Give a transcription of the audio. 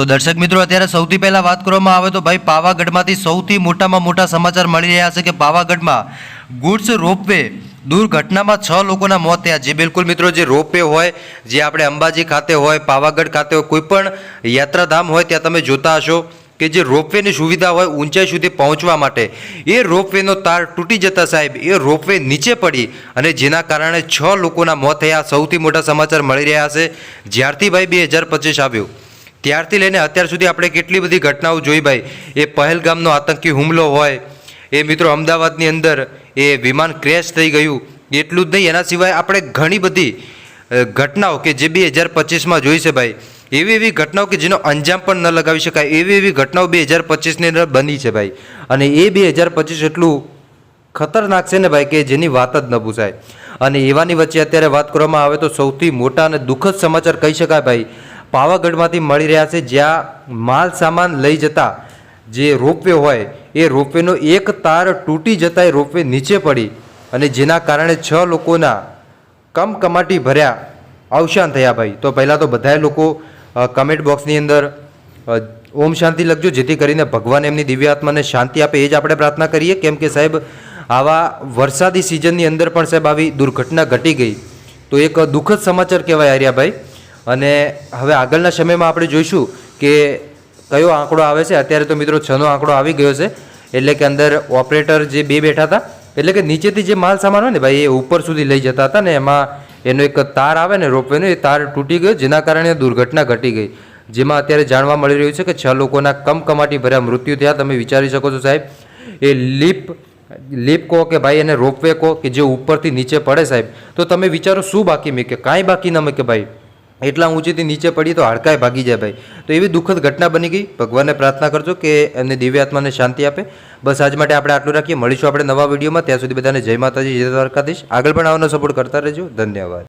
તો દર્શક મિત્રો, અત્યારે સૌથી પહેલા વાત કરવામાં આવે તો ભાઈ પાવાગઢમાંથી સૌથી મોટામાં મોટા સમાચાર મળી રહ્યા છે કે પાવાગઢમાં ગુડ્સ રોપવે દુર્ઘટનામાં છ લોકોના મોત થયા. જે બિલકુલ મિત્રો, જે રોપવે હોય, જે આપણે અંબાજી ખાતે હોય, પાવાગઢ ખાતે હોય, કોઈ પણ યાત્રાધામ હોય, ત્યાં તમે જોતા હશો કે જે રોપવેની સુવિધા હોય ઊંચાઈ સુધી પહોંચવા માટે. એ રોપવેનો તાર તૂટી જતા સાહેબ, એ રોપવે નીચે પડી અને જેના કારણે છ લોકોના મોત થયા. સૌથી મોટા સમાચાર મળી રહ્યા છે. જ્યારથી ભાઈ બે હજાર પચીસ આવ્યું. ત્યારથી લઈને અત્યાર સુધી આપણે કેટલી બધી ઘટનાઓ જોઈ ભાઈ. એ પહેલગામનો આતંકી હુમલો હોય, એ મિત્રો અમદાવાદની અંદર એ વિમાન ક્રેશ થઈ ગયું. એટલું જ નહીં, એના સિવાય આપણે ઘણી બધી ઘટનાઓ કે જે બે હજાર પચીસમાં જોઈ છે ભાઈ. એવી એવી ઘટનાઓ કે જેનો અંજામ પણ ન લગાવી શકાય. એવી એવી ઘટનાઓ બે હજાર પચીસની અંદર બની છે ભાઈ. અને એ બે હજાર પચીસ એટલું ખતરનાક છે ને ભાઈ કે જેની વાત જ ન પૂછાય. અને એવાની વચ્ચે અત્યારે વાત કરવામાં આવે તો સૌથી મોટા અને દુઃખદ સમાચાર કહી શકાય ભાઈ. પાવાગઢમાંથી મળી રહ્યા છે, જ્યાં માલ સામાન લઈ જતા જે રોપવે હોય, એ રોપવેનો એક તાર તૂટી જતા એ રોપવે નીચે પડી અને જેના કારણે છ લોકોના કમકમાટી ભર્યા, અવસાન થયા ભાઈ. તો પહેલાં તો બધાએ લોકો કમેન્ટ બોક્સની અંદર ઓમ શાંતિ લખજો, જેથી કરીને ભગવાન એમની દિવ્ય આત્માને શાંતિ આપે, એ જ આપણે પ્રાર્થના કરીએ. કેમ કે સાહેબ, આવા વરસાદી સિઝનની અંદર પણ સાહેબ આવી દુર્ઘટના ઘટી ગઈ. તો એક દુઃખદ સમાચાર કહેવાય આર્યાભાઈ અને હવે આગળના સમયમાં આપણે જોઈશું કે કયો આંકડો આવે છે. અત્યારે તો મિત્રો છનો આંકડો આવી ગયો છે. એટલે કે અંદર ઓપરેટર જે બે બેઠા હતા, એટલે કે નીચેથી જે માલ સામાન હોય ને ભાઈ, એ ઉપર સુધી લઈ જતા હતા ને એમાં એનો એક તાર આવે ને રોપવેનો, એ તાર તૂટી ગયો. જેના કારણે દુર્ઘટના ઘટી ગઈ. જેમાં અત્યારે જાણવા મળી રહ્યું છે કે છ લોકોના કમકમાટી ભર્યા મૃત્યુ થયા. તમે વિચારી શકો છો સાહેબ, એ લીપ લીપ કહો કે ભાઈ, એને રોપવે કહો કે જે ઉપરથી નીચે પડે સાહેબ. તો તમે વિચારો શું બાકી મૂકે? કાંઈ બાકી ન મૂકે ભાઈ. એટલા ઊંચેથી નીચે પડી તો હાડકાય ભાગી જાય ભાઈ. તો એવી દુઃખદ ઘટના બની ગઈ. ભગવાનને પ્રાર્થના કરજો કે એમને દિવ્ય આત્માને શાંતિ આપે. બસ આજ માટે આપણે આટલું રાખીએ. મળીશું આપણે નવા વિડીયોમાં. ત્યાં સુધી બધાને જય માતાજી, જય દ્વારકાધીશ. આગળ પણ આવવાનો સપોર્ટ કરતા રહેજો. ધન્યવાદ.